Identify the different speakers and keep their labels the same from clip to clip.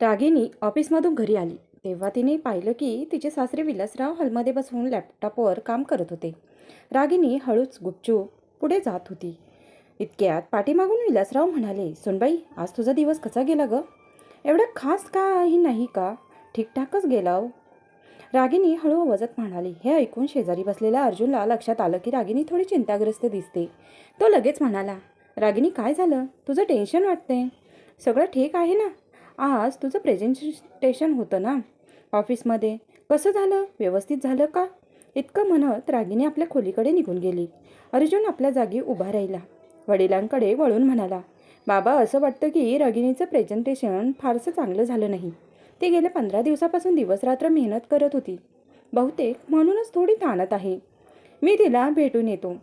Speaker 1: रागिनी ऑफिसमधून घरी आली. तेव्हा तिने पाहिलं की तिचे सासरे विलासराव हॉलमध्ये बसून लॅपटॉपवर काम करत होते. रागिनी हळूच गुपचूप पुढे जात होती. इतक्यात पाठीमागून विलासराव म्हणाले सुनबाई आज तुझा दिवस कसा गेला ग? एवढं खास काही नाही का? ठीकठाकच गेला रागिनी हळू वजत म्हणाली हे ऐकून शेजारी बसलेल्या अर्जुनला लक्षात आलं की रागिनी थोडी चिंताग्रस्त दिसते. तो लगेच म्हणाला रागिनी काय झालं? तुझं टेन्शन वाटतंय. सगळं ठीक आहे ना? आज तुझं प्रेझेंटेशन होतं ना? ऑफिसमध्ये कसं झालं? व्यवस्थित झालं का? इतकं म्हणत रागिनी आपल्या खोलीकडे निघून गेली. अर्जुन आपल्या जागी उभा राहिला. वडिलांकडे वळून म्हणाला बाबा असं वाटतं की रागिणीचं प्रेझेंटेशन फारसं चांगलं झालं नाही. ती गेल्या पंधरा दिवसापासून दिवसरात्र मेहनत करत होती. बहुतेक म्हणूनच थोडी ताणत आहे. मी तिला भेटून येतो.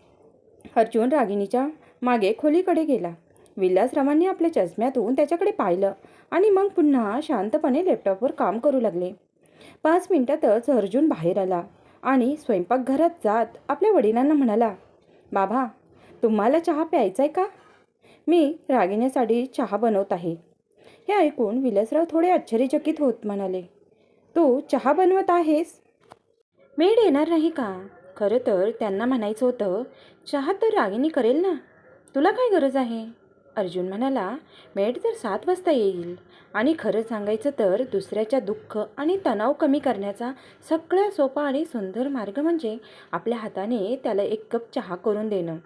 Speaker 1: अर्जुन रागिनीच्या मागे खोलीकडे गेला. विलासरावांनी आपल्या चष्म्यातून त्याच्याकडे पाहिलं आणि मग पुन्हा शांतपणे लॅपटॉपवर काम करू लागले. पाच मिनिटातच अर्जुन बाहेर आला आणि स्वयंपाकघरात जात आपल्या वडिलांना म्हणाला बाबा तुम्हाला चहा प्यायचा आहे का? मी रागिण्यासाठी चहा बनवत आहे. हे ऐकून विलासराव थोडे आश्चर्यचकित होत म्हणाले तू चहा बनवत आहेस? वेळ येणार नाही का? खरं तर त्यांना म्हणायचं होतं चहा तर रागिनी करेल ना. तुला काय गरज आहे? अर्जुन म्हणाला मेट तर सात वाजता येईल. आणि खरं सांगायचं तर दुसऱ्याच्या दुःख आणि तणाव कमी करण्याचा सगळ्यात सोपा आणि सुंदर मार्ग म्हणजे आपल्या हाताने त्याला एक कप चहा करून देणं.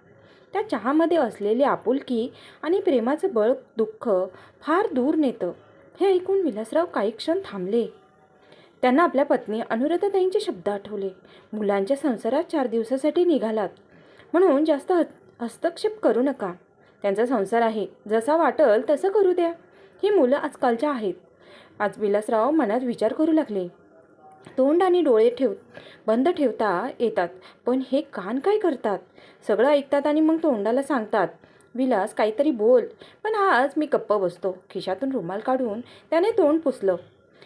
Speaker 1: त्या चहामध्ये असलेली आपुलकी आणि प्रेमाचं बळ दुःख फार दूर नेतं. हे ऐकून विलासराव काही क्षण थांबले. त्यांना आपल्या पत्नी अनुराधाताईंचे शब्द आठवले. मुलांच्या संसारात चार दिवसासाठी निघालात. म्हणून जास्त हत हस्तक्षेप करू नका. त्यांचा संसार आहे. जसा वाटल तसं करू द्या. ही मुलं आजकालच्या आहेत. आज विलासराव मनात विचार करू लागले. तोंड आणि डोळे ठेव बंद ठेवता येतात. पण हे कान काय करतात? सगळं ऐकतात आणि मग तोंडाला सांगतात. विलास काहीतरी बोल. पण आज मी गप्प बसतो. खिशातून रुमाल काढून त्याने तोंड पुसलं.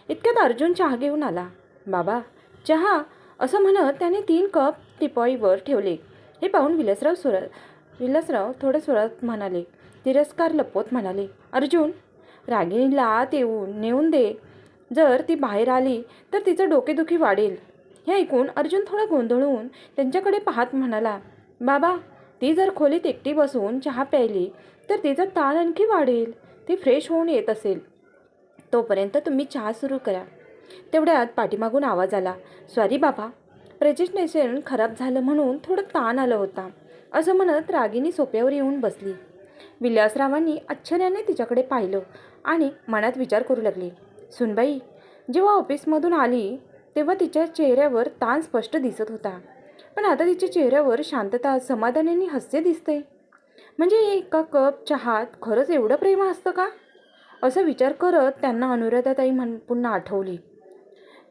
Speaker 1: इतक्यात अर्जुन चहा घेऊन आला. बाबा चहा? असं म्हणत त्याने तीन कप टिपॉईवर ठेवले. हे पाहून विलासराव सुर विलासराव थोडं सुरत म्हणाले. तिरस्कार लपवत म्हणाले अर्जुन रागिणीला आत येऊन नेऊन दे. जर ती बाहेर आली तर तिचं डोकेदुखी वाढेल. हे ऐकून अर्जुन थोडा गोंधळून त्यांच्याकडे पाहत म्हणाला बाबा ती जर खोलीत एकटी बसून चहा प्यायली तर तिचा ताण आणखी वाढेल. ती फ्रेश होऊन येत असेल. तोपर्यंत तुम्ही चहा सुरू करा. तेवढ्यात पाठीमागून आवाज आला सॉरी बाबा प्रेझेंटेशन खराब झालं म्हणून थोडं ताण आलं होता. असं म्हणत रागिनी सोप्यावर येऊन बसली. विलासरावांनी आश्चर्याने तिच्याकडे पाहिलं आणि मनात विचार करू लागले. सुनबाई जेव्हा ऑफिसमधून आली तेव्हा तिच्या चेहऱ्यावर ताण स्पष्ट दिसत होता. पण आता तिच्या चेहऱ्यावर शांतता समाधानाने हस्य हास्य दिसते म्हणजे एका कप चहात खरंच एवढं प्रेम असतं का? असं विचार करत त्यांना अनुराधाताई म्हण पुन्हा आठवली.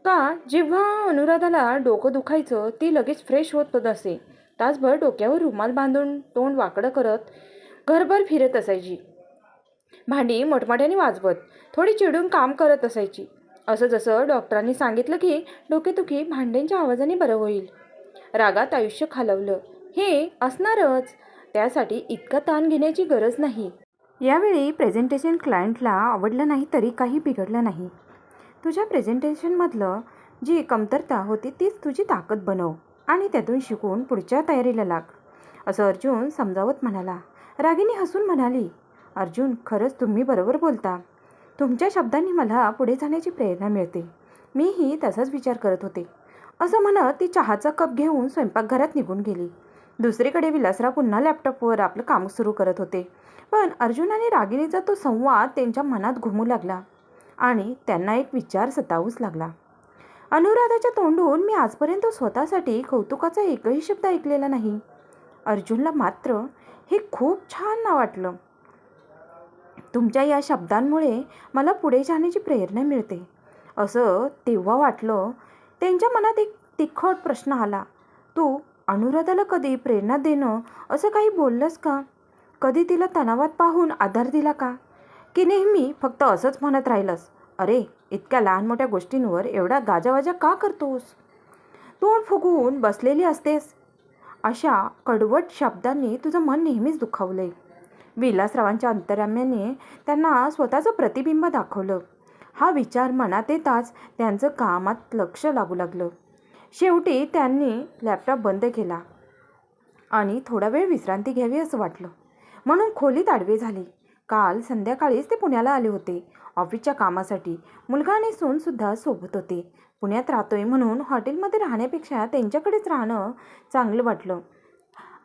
Speaker 1: का जेव्हा अनुराधाला डोकं दुखायचं ती लगेच फ्रेश होत असे. तासभर डोक्यावर रुमाल बांधून तोंड वाकडं करत घरभर फिरत असायची. भांडी मोठमोठ्याने वाजवत थोडी चिडून काम करत असायची. असं जसं डॉक्टरांनी सांगितलं की डोकेदुखी भांड्यांच्या आवाजाने बरं होईल. रागात आयुष्य खालवलं. हे असणारच. त्यासाठी इतका ताण घेण्याची गरज नाही. यावेळी प्रेझेंटेशन क्लायंटला आवडलं नाही तरी काही बिघडलं नाही. तुझ्या प्रेझेंटेशनमधलं जी कमतरता होती तीच तुझी ताकद बनव. आणि त्यातून शिकून पुढच्या तयारीला लाग. असं अर्जुन समजावत म्हणाला. रागिनी हसून म्हणाली अर्जुन खरंच तुम्ही बरोबर बोलता. तुमच्या शब्दांनी मला पुढे जाण्याची प्रेरणा मिळते. मीही तसाच विचार करत होते. असं म्हणत ती चहाचा कप घेऊन स्वयंपाकघरात निघून गेली. दुसरीकडे विलासराव पुन्हा लॅपटॉपवर आपलं काम सुरू करत होते. पण अर्जुन आणि रागिणीचा तो संवाद त्यांच्या मनात घुमू लागला आणि त्यांना एक विचार सतावूच लागला. अनुराधाच्या तोंडून मी आजपर्यंत स्वतःसाठी कौतुकाचा एकही शब्द ऐकलेला नाही. अर्जुनला मात्र हे खूप छान ना वाटलं. तुमच्या या शब्दांमुळे मला पुढे जाण्याची प्रेरणा मिळते. असं तेव्हा वाटलं त्यांच्या मनात एक तिखट प्रश्न आला. तू अनुराधाला कधी प्रेरणा देणं असं काही बोललंस का? कधी तिला तणावात पाहून आधार दिला का? की नेहमी फक्त असंच म्हणत राहिलंस? अरे इतक्या लहान मोठ्या गोष्टींवर एवढा गाजावाजा का करतोस? तोंड फुगवून बसलेली असतेस. अशा कडवट शब्दांनी तुझं मन नेहमीच दुखावलंय. विलासरावांच्या अंतराम्याने त्यांना स्वतःचं प्रतिबिंब दाखवलं. हा विचार मनात येताच त्यांचं कामात लक्ष लागू लागलं. शेवटी त्यांनी लॅपटॉप बंद केला आणि थोडा वेळ विश्रांती घ्यावी असं वाटलं. म्हणून खोलीत आडवे झाले. काल संध्याकाळीच ते पुण्याला आले होते. ऑफिसच्या कामासाठी. मुलगा आणि सूनसुद्धा सोबत होते. पुण्यात राहतोय म्हणून हॉटेलमध्ये राहण्यापेक्षा त्यांच्याकडेच राहणं चांगलं वाटलं.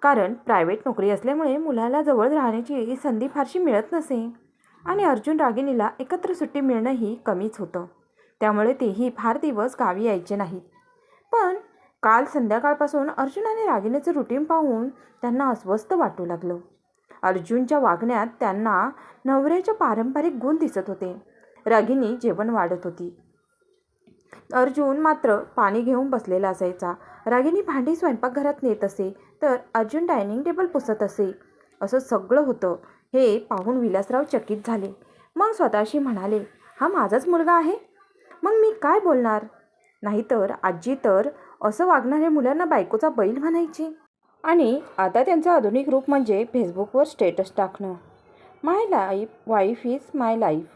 Speaker 1: कारण प्रायव्हेट नोकरी असल्यामुळे मुलाला जवळ राहण्याची संधी फारशी मिळत नसे. आणि अर्जुन रागिनीला एकत्र सुट्टी मिळणंही कमीच होतं. त्यामुळे तेही फार दिवस गावी यायचे नाहीत. पण काल संध्याकाळपासून अर्जुन आणि रागिनीचं रुटीन पाहून त्यांना अस्वस्थ वाटू लागलं. अर्जुनच्या वागण्यात त्यांना नवऱ्याचे पारंपरिक गुण दिसत होते. रागिनी जेवण वाढत होती. अर्जुन मात्र पाणी घेऊन बसलेला असायचा. रागिनी भांडी स्वयंपाकघरात नेत असे तर अर्जुन डायनिंग टेबल पुसत असे. असं सगळं होतं हे पाहून विलासराव चकित झाले. मग स्वतःशी म्हणाले हा माझाच मुलगा आहे? मग मी काय बोलणार? नाहीतर आजी तर असं वागणाऱ्या मुलांना बायकोचा बैल म्हणायची. आणि आता त्यांचं आधुनिक रूप म्हणजे फेसबुकवर स्टेटस टाकणं. My life wife is my life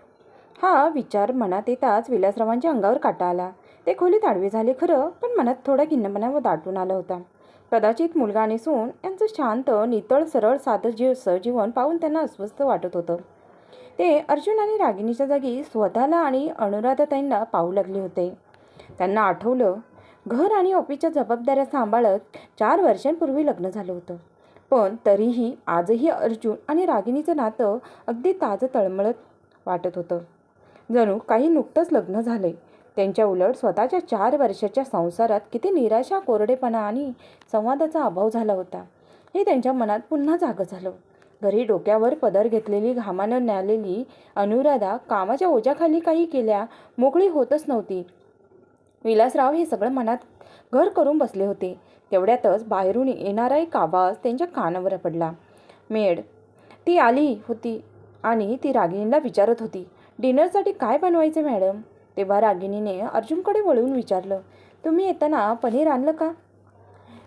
Speaker 1: हा विचार मनात येताच विलासरावांच्या अंगावर काटा आला. ते खोलीत आडवे झाले खरं पण मनात थोडा खिन्नपणा दाटून आला होता. कदाचित मुलगा आणि सून यांचं शांत नितळ सरळ साधं जीव सहजीवन पाहून त्यांना अस्वस्थ वाटत होतं. ते अर्जुन आणि रागिणीच्या जागी स्वतःला आणि अनुराधाताईंना पाहू लागले होते. त्यांना आठवलं घर आणि ऑफिसच्या जबाबदाऱ्या सांभाळत चार वर्षांपूर्वी लग्न झालं होतं. पण तरीही आजही अर्जुन आणि रागिणीचं नातं अगदी ताजं तळमळत वाटत होतं. जणू काही नुकतंच लग्न झालंय. त्यांच्या उलट स्वतःच्या चार वर्षाच्या संसारात किती निराशा कोरडेपणा आणि संवादाचा अभाव झाला होता. हे त्यांच्या मनात पुन्हा जागं झालं. घरी डोक्यावर पदर घेतलेली घामानं न्यालेली अनुराधा कामाच्या ओझ्याखाली काही केल्या मोकळी होतच नव्हती. विलासराव हे सगळं मनात घर करून बसले होते. तेवढ्यातच बाहेरून येणारा एक आवाज त्यांच्या कानावर पडला. मेड ती आली होती आणि ती रागिणीला विचारत होती डिनरसाठी काय बनवायचं मॅडम? तेव्हा रागिणीने अर्जुनकडे वळून विचारलं तुम्ही येताना पनीर आणलं का?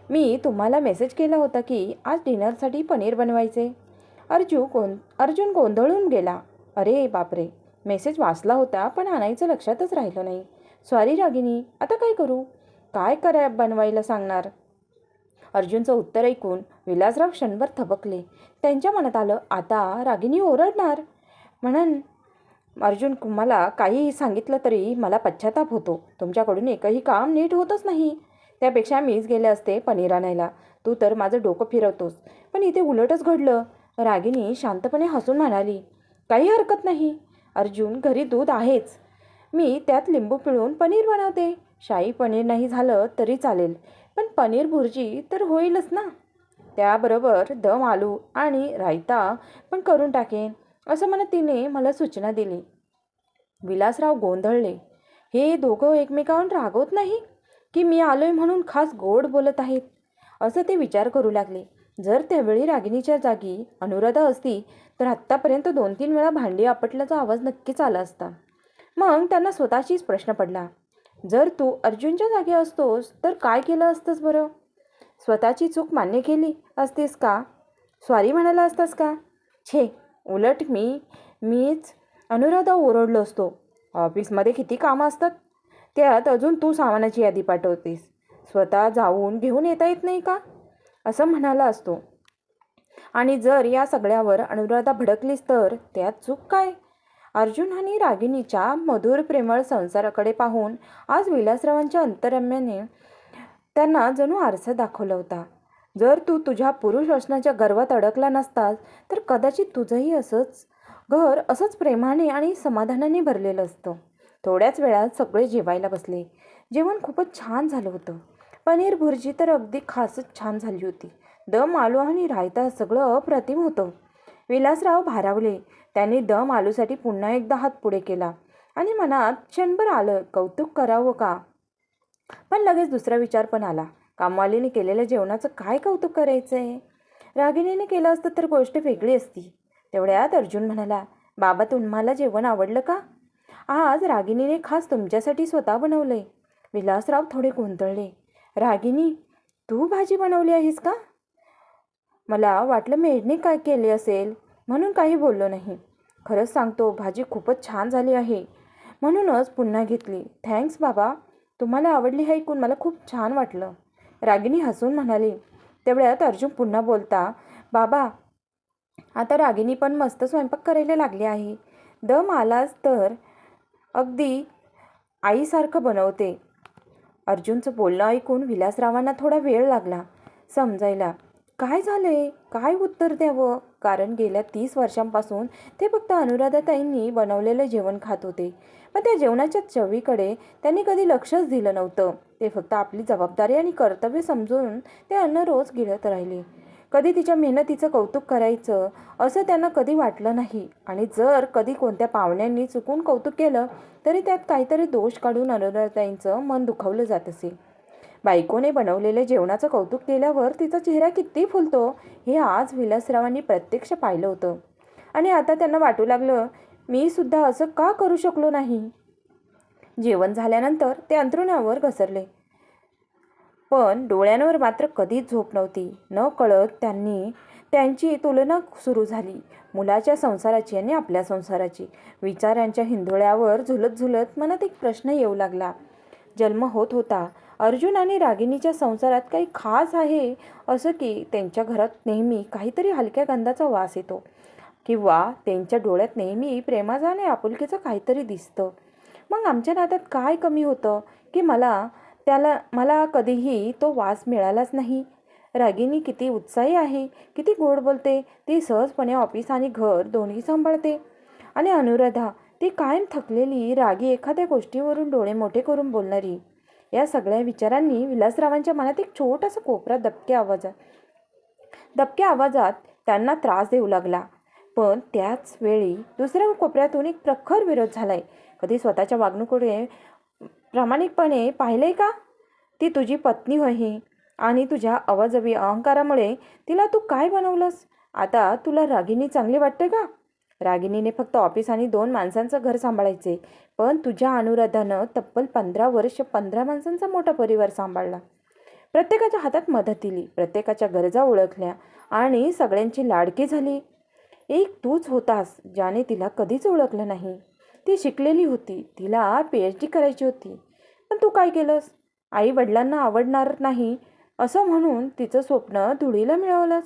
Speaker 1: मी तुम्हाला मेसेज केला होता की आज डिनरसाठी पनीर बनवायचे अर्जू गों अर्जुन गोंधळून गेला. अरे बापरे मेसेज वाचला होता पण आणायचं लक्षातच राहिलं नाही. सॉरी रागिनी. आता काय करू? काय करा बनवायला सांगणार? अर्जुनचं उत्तर ऐकून विलासराव क्षणभर थबकले. त्यांच्या मनात आलं आता रागिनी ओरडणार. म्हणून अर्जुन मला काहीही सांगितलं तरी मला पश्चाताप होतो. तुमच्याकडून एकही काम नीट होतच नाही. त्यापेक्षा मीच गेले असते पनीर आणायला. तू तर माझं डोकं फिरवतोस. पण इथे उलटच घडलं. रागिनी शांतपणे हसून म्हणाली काही हरकत नाही. अर्जुन घरी दूध आहेच. मी त्यात लिंबू पिळून पनीर बनवते. शाही पनीर नाही झालं तरी चालेल. पण पनीर भुर्जी तर होईलच ना. त्याबरोबर दम आलू आणि रायता पण करून टाकेन असं म्हणत तिने मला सूचना दिली. विलासराव गोंधळले. हे दोघं एकमेकांवर रागवत नाही? की मी आलोय म्हणून खास गोड बोलत आहेत? असं ते विचार करू लागले. जर त्यावेळी रागिणीच्या जागी अनुराधा असती तर आत्तापर्यंत दोन तीन वेळा भांडी आपटल्याचा आवाज नक्कीच आला असता. मग त्यांना स्वतःशीच प्रश्न पडला. जर तू अर्जुनच्या जागी असतोस तर काय केलं असतंस बरं? स्वतःची चूक मान्य केली असतेस का? स्वारी म्हणाला असतास का? छे उलट मी मीच अनुराधा ओरडलो असतो. ऑफिसमध्ये किती कामं असतात? त्यात अजून तू सामानाची यादी पाठवतेस. स्वतः जाऊन घेऊन येता येत नाही का? असं म्हणाला असतो. आणि जर या सगळ्यावर अनुराधा भडकलीस तर त्यात चूक काय? अर्जुन आणि रागिणीच्या मधुर प्रेमळ संसाराकडे पाहून आज विलासरावांच्या अंतरम्याने त्यांना जणू आरसा दाखवला होता. जर तू तुझ्या पुरुष असण्याच्या गर्वात अडकला नसतास तर कदाचित तुझंही असंच घर असंच प्रेमाने आणि समाधानाने भरलेलं असतं. थोड्याच वेळात सगळे जेवायला बसले. जेवण खूपच छान झालं होतं. पनीर भुर्जी तर अगदी खासच छान झाली होती. दम आलू आणि रायता सगळं अप्रतिम होतं. विलासराव भारावले. त्यांनी दम आलूसाठी पुन्हा एकदा हात पुढे केला. आणि मनात क्षणभर आलं कौतुक करावं का? पण लगेच दुसरा विचार पण आला. कामवालीने केलेल्या जेवणाचं काय कौतुक करायचं आहे रागिणीने केलं असतं तर गोष्ट वेगळी असती. तेवढ्यात अर्जुन म्हणाला बाबा तुम्हाला जेवण आवडलं का? आज रागिणीने खास तुमच्यासाठी स्वतः बनवलंय. विलासराव थोडे गोंधळले. रागिनी तू भाजी बनवली आहेस का? मला वाटलं मेडने काय केले असेल. म्हणून काही बोललो नाही. खरंच सांगतो भाजी खूपच छान झाली आहे. म्हणूनच पुन्हा घेतली. थँक्स बाबा. तुम्हाला आवडली हे ऐकून मला खूप छान वाटलं. रागिनी हसून म्हणाली. तेवढ्यात अर्जुन पुन्हा बोलता बाबा आता रागिनी पण मस्त स्वयंपाक करायला लागली आहे. दम आलाच तर अगदी आईसारखं बनवते. अर्जुनचं बोलणं ऐकून विलासरावांना थोडा वेळ लागला समजायला. काय झालंय? काय उत्तर द्यावं? कारण गेल्या तीस वर्षांपासून ते फक्त अनुराधाताईंनी बनवलेलं जेवण खात होते. पण त्या जेवणाच्या चवीकडे त्यांनी कधी लक्षच दिलं नव्हतं. ते फक्त आपली जबाबदारी आणि कर्तव्य समजून ते अन्न रोज गिळत राहिले. कधी तिच्या मेहनतीचं कौतुक करायचं असं त्यांना कधी वाटलं नाही. आणि जर कधी कोणत्या पाहुण्यांनी चुकून कौतुक केलं तरी त्यात काहीतरी दोष काढून अनुराधाताईंचं मन दुखावलं जात असे. बायकोने बनवलेल्या जेवणाचं कौतुक केल्यावर तिचा चेहरा किती फुलतो हे आज विलासरावांनी प्रत्यक्ष पाहिलं होतं. आणि आता त्यांना वाटू लागलं मी सुद्धा असं का करू शकलो नाही? जेवण झाल्यानंतर ते अंथरुणावर घसरले. पण डोळ्यांवर मात्र कधीच झोप नव्हती. न कळत त्यांनी त्यांची तुलना सुरू झाली. मुलाच्या संसाराची आणि आपल्या संसाराची. विचारांच्या हिंदोळ्यावर झुलत झुलत मनात एक प्रश्न येऊ लागला. जन्म होत होता. अर्जुन आणि रागिणीच्या संसारात काही खास आहे असं की त्यांच्या घरात नेहमी काहीतरी हलक्या गंधाचा वास येतो. किंवा त्यांच्या डोळ्यात नेहमी प्रेमाचा आणि आपुलकीचं काहीतरी दिसतं. मग आमच्या नात्यात काय कमी होतं? की मला त्याला मला कधीही तो वास मिळालाच नाही. रागिनी किती उत्साही आहे किती गोड बोलते ती सहजपणे ऑफिस आणि घर दोन्ही सांभाळते. आणि अनुराधा ती कायम थकलेली रागी एखाद्या गोष्टीवरून डोळे मोठे करून बोलणारी. या सगळ्या विचारांनी विलासरावांच्या मनात एक छोटासा कोपरा दबक्या आवाजात दबक्या आवाजात त्यांना त्रास देऊ लागला. पण त्याच वेळी दुसऱ्या कोपऱ्यातून एक प्रखर विरोध झालाय. कधी स्वतःच्या वागणुकीकडे प्रामाणिकपणे पाहिलंय का? ती तुझी पत्नी होई आणि तुझ्या अवाजवी अहंकारामुळे तिला तू काय बनवलंस? आता तुला रागिनी चांगली वाटते का? रागिनीने फक्त ऑफिस आणि दोन माणसांचं घर सांभाळायचे. पण तुझ्या अनुराधानं तब्बल पंधरा वर्ष पंधरा माणसांचा मोठा परिवार सांभाळला. प्रत्येकाच्या हातात मदत दिली प्रत्येकाच्या गरजा ओळखल्या आणि सगळ्यांची लाडकी झाली. एक तूच होतास ज्याने तिला कधीच ओळखलं नाही. ती शिकलेली होती तिला पी एच डी करायची होती. पण तू काय केलंस? आई वडिलांना आवडणार नाही असं म्हणून तिचं स्वप्न धुळीला मिळवलंस.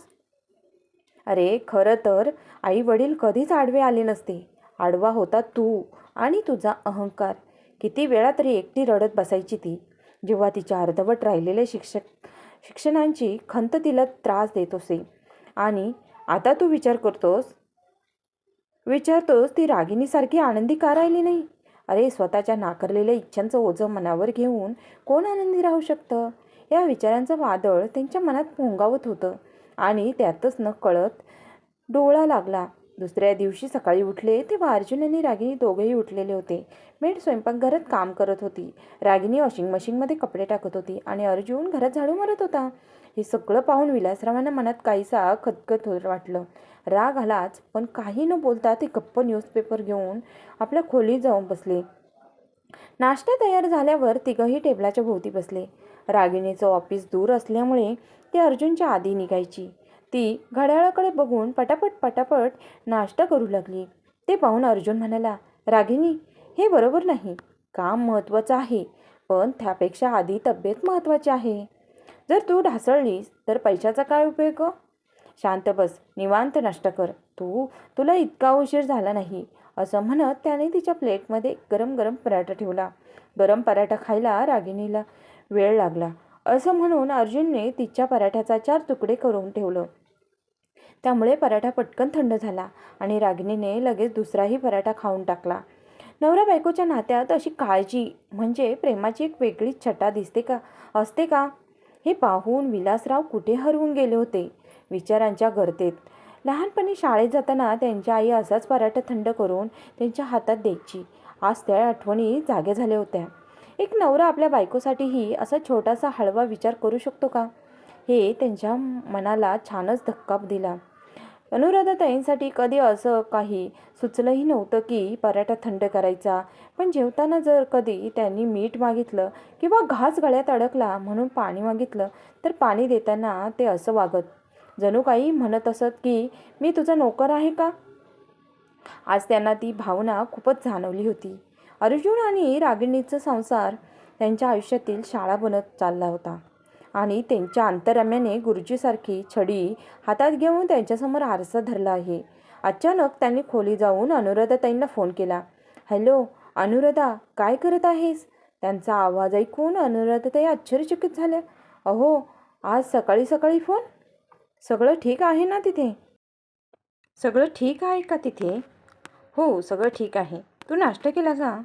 Speaker 1: अरे खरं तर आई वडील कधीच आडवे आले नसते. आडवा होता तू आणि तुझा अहंकार. किती वेळा तरी एकटी रडत बसायची ती. जेव्हा तिच्या अर्धवट राहिलेल्या शिक्षक शिक्षणांची खंत तिला त्रास देत असे. आणि आता तू विचार करतोस? विचारतोस ती रागिणीसारखी आनंदी का राहिली नाही? अरे स्वतःच्या नाकारलेल्या इच्छांचं ओझं मनावर घेऊन कोण आनंदी राहू शकतं? या विचारांचं वादळ त्यांच्या मनात पोंगावत होतं. आणि त्यातच न कळत डोळा लागला. दुसऱ्या दिवशी सकाळी उठले तेव्हा अर्जुन आणि रागिनी दोघेही उठलेले होते. मेड स्वयंपाकघरात काम करत होती. रागिनी वॉशिंग मशीनमध्ये कपडे टाकत होती आणि अर्जुन घरात झाडू मारत होता. हे सगळं पाहून विलासरावांना मनात काहीसा खतखत हो वाटलं. राग आलाच पण काही न बोलता ते गप्प न्यूजपेपर घेऊन आपल्या खोलीत जाऊन बसले. नाश्ता तयार झाल्यावर तिघंही टेबलाच्या भोवती बसले. रागिणीचं ऑफिस दूर असल्यामुळे ती अर्जुनच्या आधी निघायची. ती घड्याळाकडे बघून पटापट पटापट नाश्ता करू लागली. ते पाहून अर्जुन म्हणाला रागिणी हे बरोबर नाही. काम महत्त्वाचं आहे पण त्यापेक्षा आधी तब्येत महत्त्वाची आहे. जर तू ढासळलीस तर पैशाचा काय उपयोग शांत बस निवांत नाश्ता कर. तू तुला इतका उशीर झाला नाही असं म्हणत त्याने तिच्या प्लेटमध्ये गरम गरम पराठा ठेवला. गरम पराठा खायला रागिणीला वेळ लागला. असं म्हणून अर्जुनने तिच्या पराठ्याचा चार तुकडे करून ठेवलं. त्यामुळे पराठा पटकन थंड झाला आणि रागिणीने लगेच दुसराही पराठा खाऊन टाकला. नवरा बायकोच्या नात्यात अशी काळजी म्हणजे प्रेमाची एक वेगळीच छटा दिसते का असते का? हे पाहून विलासराव कुठे हरवून गेले होते? विचारांच्या गर्तेत. लहानपणी शाळेत जाताना त्यांच्या आई असाच पराठा थंड करून त्यांच्या हातात द्यायची. आज त्या आठवणी जाग्या झाल्या होत्या. एक नवरा आपल्या बायकोसाठीही असा छोटासा हळवा विचार करू शकतो का? हे त्यांच्या मनाला छानच धक्का दिला. अनुराधाताईंसाठी कधी असं काही सुचलंही नव्हतं की पराठा थंड करायचा. पण जेवताना जर कधी त्यांनी मीठ मागितलं किंवा घास गळ्यात अडकला म्हणून पाणी मागितलं तर पाणी देताना ते असं वागत. जणू काही म्हणत असत की मी तुझा नोकर आहे का? आज त्यांना ती भावना खूपच जाणवली होती. अर्जुन आणि रागिणीचा संसार त्यांच्या आयुष्यातील शाळा बनत चालला होता. आणि त्यांच्या अंतरम्याने गुरुजीसारखी छडी हातात घेऊन त्यांच्यासमोर आरसा धरला आहे. अचानक त्यांनी खोली जाऊन अनुराधाताईंना फोन केला. हॅलो अनुराधा काय करत आहेस? त्यांचा आवाज ऐकून अनुराधाताई आश्चर्यचकित झाल्या. अहो आज सकाळी सकाळी फोन? सगळं ठीक आहे ना तिथे? सगळं ठीक आहे का तिथे? हो सगळं ठीक आहे. तू नाश्ता केला का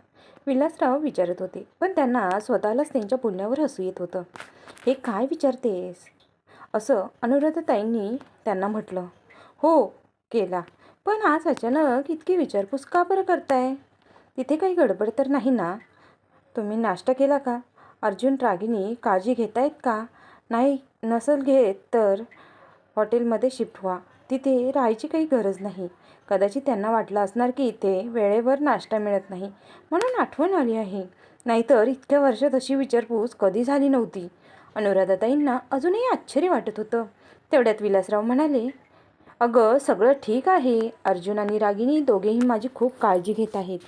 Speaker 1: विलासराव विचारत होते. पण त्यांना स्वतःलाच त्यांच्या बोलण्यावर हसू येत होतं. हे काय विचारतेस? असं अनुराधाताईंनी त्यांना म्हटलं. हो केला. पण आज अचानक इतकी विचारपूस का बरं करताय? तिथे काही गडबड तर नाही ना? तुम्ही नाश्ता केला का? अर्जुन रागिनी काळजी घेतायत का? नाही नसल घेत तर हॉटेलमध्ये शिफ्ट व्हा. तिथे राहायची काही गरज नाही. कदाचित त्यांना वाटलं असणार की इथे वेळेवर नाश्ता मिळत नाही. म्हणून आठवण आली आहे. नाहीतर इतक्या वर्षात अशी विचारपूस कधी झाली नव्हती. अनुराधाताईंना अजूनही आश्चर्य वाटत होतं. तेवढ्यात विलासराव म्हणाले अगं सगळं ठीक आहे. अर्जुन आणि रागिनी दोघेही माझी खूप काळजी घेत आहेत.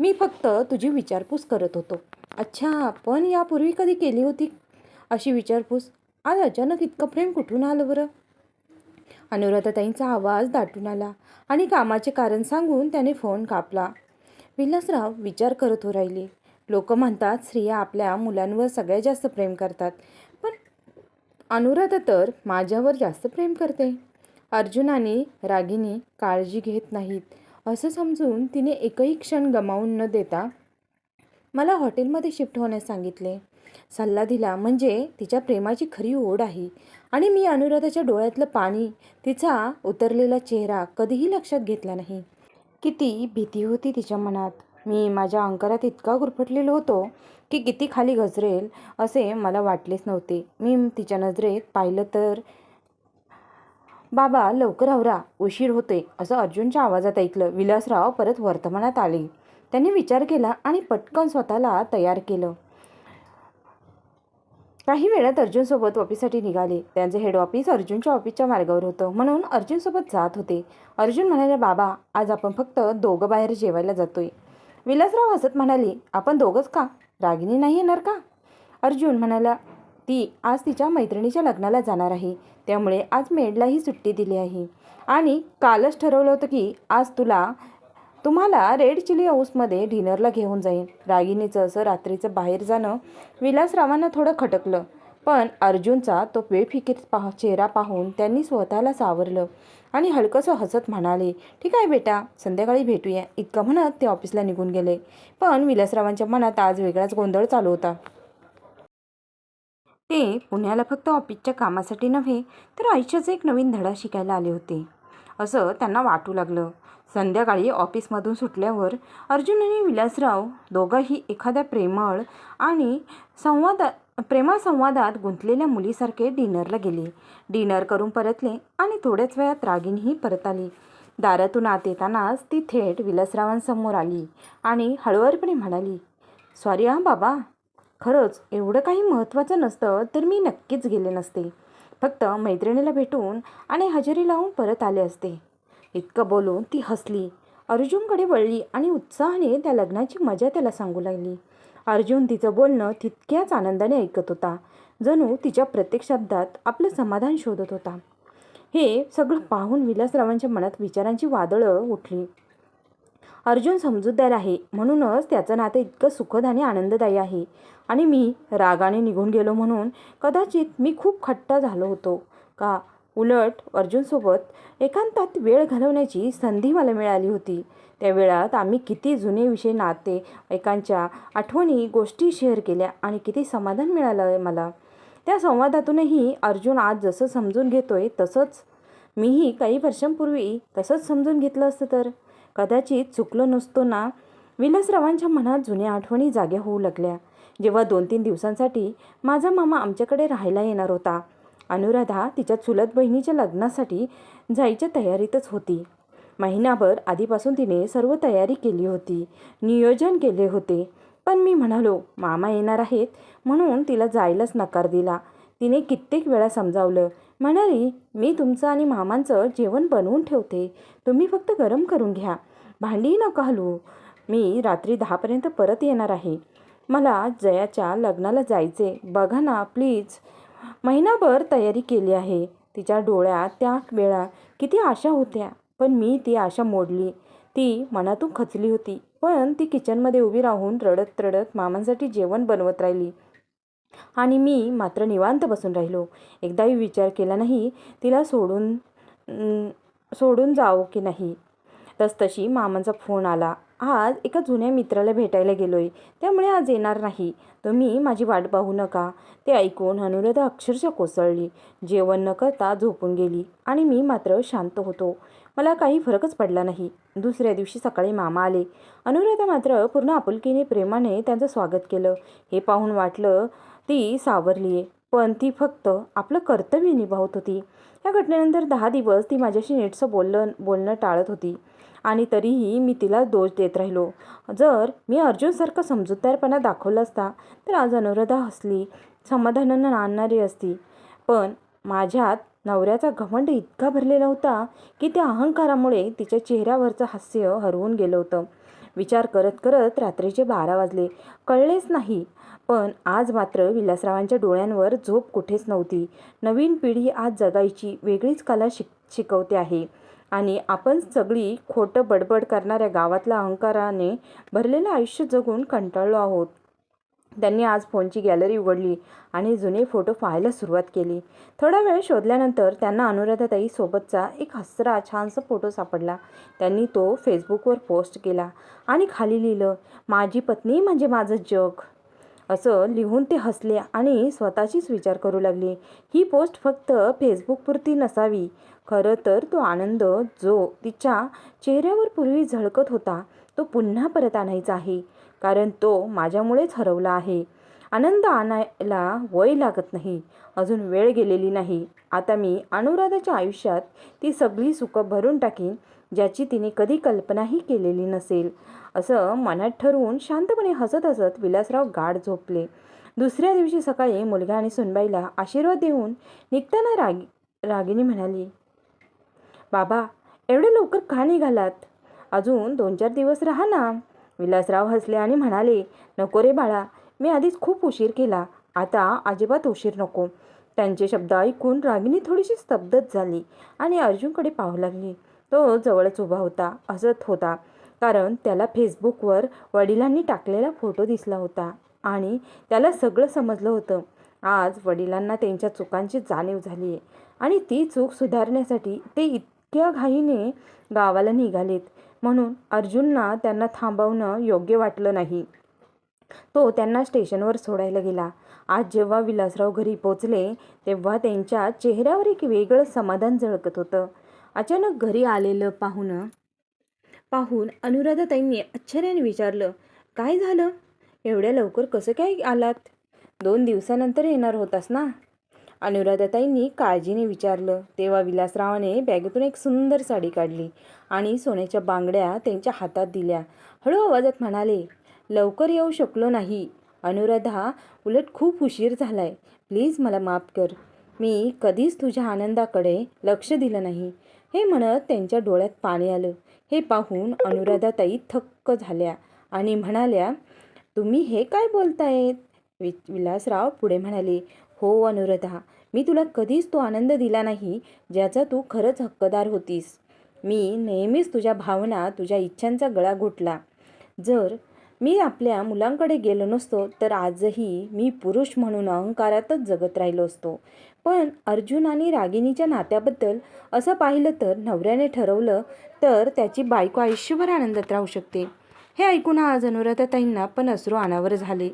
Speaker 1: मी फक्त तुझी विचारपूस करत होतो. अच्छा पण यापूर्वी कधी केली होती? अशी विचारपूस. आज अचानक इतकं प्रेम कुठून आलं बरं? अनुराधाताईंचा आवाज दाटून आला आणि कामाचे कारण सांगून त्याने फोन कापला. विलासराव विचार करत हो राहिले. लोक म्हणतात स्त्रिया आपल्या मुलांवर सगळ्यात जास्त प्रेम करतात. पण अनुराधा तर माझ्यावर जास्त प्रेम करते. अर्जुन आणि रागिनी काळजी घेत नाहीत. असं समजून तिने एकही क्षण गमावून न देता मला हॉटेलमध्ये शिफ्ट होण्यास सांगितले. सल्ला दिला म्हणजे तिच्या प्रेमाची खरी ओढ आहे आणि मी अनुराधाच्या डोळ्यातलं पाणी तिचा उतरलेला चेहरा कधीही लक्षात घेतला नाही. किती भीती होती तिच्या मनात. मी माझ्या अंकारात इतका गुरफटलेलो होतो की किती खाली घसरेल असे मला वाटलेच नव्हते. मी तिच्या नजरेत पाहिलं तर बाबा लवकर आवरा. उशीर होते असं अर्जुनच्या आवाजात ऐकलं. विलासराव परत वर्तमानात आले. त्यांनी विचार केला आणि पटकन स्वतःला तयार केलं. काही वेळात अर्जुनसोबत ऑफिससाठी निघाले. त्यांचे हेड ऑफिस अर्जुनच्या ऑफिसच्या मार्गावर होतं. म्हणून अर्जुनसोबत जात होते. अर्जुन म्हणाले बाबा आज आपण फक्त दोघं बाहेर जेवायला जातोय. विलासराव हसत म्हणाले आपण दोघंच का? रागिनी नाही येणार का? अर्जुन म्हणाला ती आज तिच्या मैत्रिणीच्या लग्नाला जाणार आहे. त्यामुळे आज मेडलाही सुट्टी दिली आहे. आणि कालच ठरवलं होतं की आज तुला तुम्हाला रेड चिली हाऊसमध्ये डिनरला घेऊन जाईन. रागिनीचं असं रात्रीचं बाहेर जाणं विलासरावांना थोडं खटकलं. पण अर्जुनचा तो बेफिकीर पाह चेहरा पाहून त्यांनी स्वतःला सावरलं आणि हलकंसं हसत म्हणाले ठीक आहे बेटा संध्याकाळी भेटूया. इतकं म्हणत ते ऑफिसला निघून गेले. पण विलासरावांच्या मनात आज वेगळाच गोंधळ चालू होता. ते पुण्याला फक्त ऑफिसच्या कामासाठी नव्हे तर आयुष्याचा एक नवीन धडा शिकायला आले होते. असं त्यांना वाटू लागलं. संध्याकाळी ऑफिसमधून सुटल्यावर अर्जुन आणि विलासराव दोघंही एखाद्या प्रेमळ आणि संवाद प्रेमळ संवादात गुंतलेल्या मुलीसारखे डिनरला गेले. डिनर करून परतले आणि थोड्याच वेळात रागिणीही परत आली. दारातून आत येतानाच ती थेट विलासरावांसमोर आली आणि हळूवारपणे म्हणाली सॉरी हा बाबा खरंच एवढं काही महत्त्वाचं नसतं तर मी नक्कीच गेले नसते. फक्त मैत्रिणीला भेटून आणि हजेरी लावून परत आले असते. इतकं बोलून ती हसली. अर्जुनकडे वळली आणि उत्साहाने त्या लग्नाची मजा त्याला सांगू लागली. अर्जुन तिचं बोलणं तितक्याच आनंदाने ऐकत होता जणू तिच्या प्रत्येक शब्दात आपलं समाधान शोधत होता. हे सगळं पाहून विलासरावांच्या मनात विचारांची वादळं उठली. अर्जुन समजूतदार आहे. म्हणूनच त्याचं नातं इतकं सुखद आणि आनंददायी आहे. आणि मी रागाने निघून गेलो म्हणून कदाचित मी खूप खट्टा झालो होतो. का? उलट अर्जुनसोबत एकांतात वेळ घालवण्याची संधी मला मिळाली होती. त्या वेळात आम्ही किती जुने विषय नाते एकांच्या आठवणी गोष्टी शेअर केल्या आणि किती समाधान मिळालं मला. त्या संवादातूनही अर्जुन आज जसं समजून घेतोय तसंच मीही काही वर्षांपूर्वी तसंच समजून घेतलं असतं तर. कदाचित चुकलो नसतो ना? विलासरावांच्या मनात जुन्या आठवणी जाग्या होऊ लागल्या. जेव्हा दोन तीन दिवसांसाठी माझा मामा आमच्याकडे राहायला येणार होता. अनुराधा तिच्या चुलत बहिणीच्या लग्नासाठी जायच्या तयारीतच होती. महिनाभर आधीपासून तिने सर्व तयारी केली होती. नियोजन केले होते. पण मी म्हणालो मामा येणार आहेत. म्हणून तिला जायलाच नकार दिला. तिने कित्येक वेळा समजावलं. म्हणाली मी तुमचं आणि मामांचं जेवण बनवून ठेवते. तुम्ही फक्त गरम करून घ्या. भांडी नका हलवू. मी रात्री दहापर्यंत परत येणार आहे. मला जयाच्या लग्नाला जायचे बघा ना प्लीज. महिनाभर तयारी केली आहे. तिच्या डोळ्यात त्या वेळा किती आशा होत्या. पण मी ती आशा मोडली. ती मनातून खचली होती. पण ती किचनमध्ये उभी राहून रडत रडत मामांसाठी जेवण बनवत राहिली. आणि मी मात्र निवांत बसून राहिलो. एकदाही विचार केला नाही तिला सोडून सोडून जावं की नाही. तसतशी मामांचा फोन आला. आज एका जुन्या मित्राला भेटायला गेलो आहे त्यामुळे आज येणार नाही. तुम्ही माझी वाट पाहू नका. ते ऐकून अनुराधा अक्षरशः कोसळली. जेवण न करता झोपून गेली आणि मी मात्र शांत होतो. मला काही फरकच पडला नाही. दुसऱ्या दिवशी सकाळी मामा आले. अनुराधा मात्र पूर्ण आपुलकीने प्रेमाने त्यांचं स्वागत केलं. हे पाहून वाटलं ती सावरली आहे पण ती फक्त आपलं कर्तव्य निभावत होती. या घटनेनंतर दहा दिवस ती माझ्याशी नीटसं बोललं बोलणं टाळत होती. आणि तरीही मी तिला दोष देत राहिलो. जर मी अर्जुनसारखा समजूतदारपणा दाखवला असता तर आज अनुराधा हसली समाधानानं आणणारी असती. पण माझ्यात नवऱ्याचा घमंड इतका भरलेला होता की त्या अहंकारामुळे तिच्या चेहऱ्यावरचं हास्य हरवून गेलं होतं. विचार करत करत रात्रीचे बारा वाजले. कळलेच नाही पण आज मात्र विलासरावांच्या डोळ्यांवर झोप कुठेच नव्हती. नवीन पिढी आज जगायची वेगळीच कला शिक शिकवते आहे. आणि आपण सगळी खोटं बडबड करणाऱ्या गावातल्या अहंकाराने भरलेलं आयुष्य जगून कंटाळलो आहोत. त्यांनी आज फोनची गॅलरी उघडली आणि जुने फोटो पाहायला सुरुवात केली. थोडा वेळ शोधल्यानंतर त्यांना अनुराधाताई सोबतचा एक हसरा छानसा फोटो सापडला. त्यांनी तो फेसबुकवर पोस्ट केला आणि खाली लिहिलं माझी पत्नी म्हणजे माझं जग. असं लिहून ते हसले आणि स्वतःचीच विचार करू लागले. ही पोस्ट फक्त फेसबुकपुरती नसावी. खरं तर तो आनंद जो तिच्या चेहऱ्यावर पूर्वी झळकत होता तो पुन्हा परत आणायचा आहे. कारण तो माझ्यामुळेच हरवला आहे. आनंद आणायला वय लागत नाही. अजून वेळ गेलेली नाही. आता मी अनुराधाच्या आयुष्यात ती सगळी सुखं भरून टाकीन. ज्याची तिने कधी कल्पनाही केलेली नसेल. असं मनात ठरवून शांतपणे हसत हसत विलासराव गाढ झोपले. दुसऱ्या दिवशी सकाळी मुलगा आणि सुनबाईला आशीर्वाद देऊन निघताना रागी रागिनी म्हणाली बाबा एवढे लवकर का निघालात? अजून दोन चार दिवस राहा ना. विलासराव हसले आणि म्हणाले नको रे बाळा मी आधीच खूप उशीर केला. आता अजिबात उशीर नको. त्यांचे शब्द ऐकून रागिनी थोडीशी स्तब्धच झाली आणि अर्जुनकडे पाहू लागली. तो जवळच उभा होता हसत होता. कारण त्याला फेसबुकवर वडिलांनी टाकलेला फोटो दिसला होता आणि त्याला सगळं समजलं होतं. आज वडिलांना त्यांच्या चुकांची जाणीव झाली आहे आणि ती चूक सुधारण्यासाठी ते इतक्या घाईने गावाला निघालेत. म्हणून अर्जुनना त्यांना थांबवणं योग्य वाटलं नाही. तो त्यांना स्टेशनवर सोडायला गेला. आज जेव्हा विलासराव घरी पोचले तेव्हा त्यांच्या चेहऱ्यावर एक वेगळं समाधान झळकत होतं. अचानक घरी आलेलं पाहून पाहून अनुराधाताईंनी आश्चर्याने विचारलं काय झालं? एवढ्या लवकर कसं काय आलात? दोन दिवसानंतर येणार होतास ना? अनुराधाताईंनी काळजीने विचारलं. तेव्हा विलासरावाने बॅगेतून एक सुंदर साडी काढली आणि सोन्याच्या बांगड्या त्यांच्या हातात दिल्या. हळू आवाजात म्हणाले लवकर येऊ शकलो नाही. अनुराधा उलट खूप उशीर झालाय. प्लीज मला माफ कर. मी कधीच तुझ्या आनंदाकडे लक्ष दिलं नाही. हे म्हणत त्यांच्या डोळ्यात पाणी आलं. हे पाहून अनुराधाताई थक्क झाल्या आणि म्हणाल्या तुम्ही हे काय बोलतायत? वि विलासराव पुढे म्हणाले हो अनुराधा मी तुला कधीच तो आनंद दिला नाही ज्याचा तू खरंच हक्कदार होतीस. मी नेहमीच तुझ्या भावना तुझ्या इच्छांचा गळा घोटला. जर मी आपल्या मुलांकडे गेलो नसतो तर आजही मी पुरुष म्हणून अहंकारातच जगत राहिलो असतो. पण अर्जुन आणि रागिणीच्या नात्याबद्दल असं पाहिलं तर नवऱ्याने ठरवलं तर त्याची बायको आयुष्यभर आनंदात राहू शकते. हे ऐकून आज अनुराधाताईंना पण अश्रू अनावर झाले.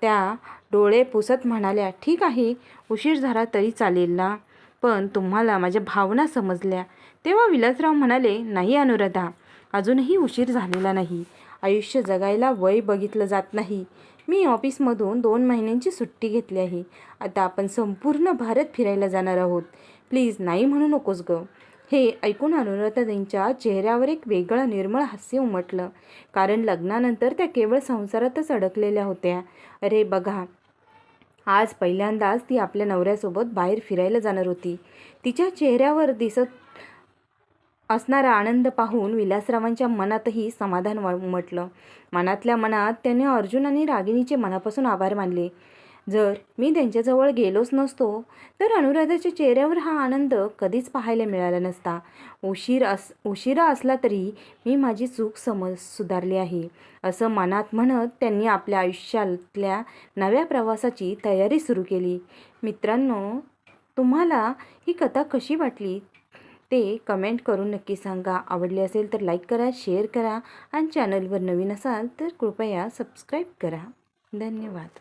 Speaker 1: त्या डोळे पुसत म्हणाल्या ठीक आहे उशीर झाला तरी चालेल ना. पण तुम्हाला माझ्या भावना समजल्या. तेव्हा विलासराव म्हणाले नाही अनुराधा अजूनही उशीर झालेला नाही. आयुष्य जगायला वय बघितलं जात नाही. मी ऑफिसमधून दोन महिन्यांची सुट्टी घेतली आहे. आता आपण संपूर्ण भारत फिरायला जाणार आहोत. प्लीज नाही म्हणू नकोस गं. हे ऐकून अनुराधाताईंच्या चेहऱ्यावर एक वेगळं निर्मळ हास्य उमटलं. कारण लग्नानंतर त्या केवळ संसारातच अडकलेल्या होत्या. अरे बघा आज पहिल्यांदाच ती आपल्या नवऱ्यासोबत बाहेर फिरायला जाणार होती. तिच्या चेहऱ्यावर दिसत असणारा आनंद पाहून विलासरावांच्या मनातही समाधान वा उमटलं. मनातल्या मनात त्याने अर्जुन आणि रागिणीचे मनापासून आभार मानले. जर मी त्यांच्याजवळ गेलोच नसतो तर अनुराधाच्या चेहऱ्यावर हा आनंद कधीच पाहायला मिळाला नसता. उशीर अस उशिरा असला तरी मी माझी चूक समज सुधारली आहे. असं मनात म्हणत त्यांनी आपल्या आयुष्यातल्या नव्या प्रवासाची तयारी सुरू केली. मित्रांनो तुम्हाला ही कथा कशी वाटली? ते कमेंट करून नक्की सांगा. आवडले असेल तर लाईक करा शेअर करा आणि चॅनलवर नवीन असाल तर कृपया सबस्क्राईब करा. धन्यवाद.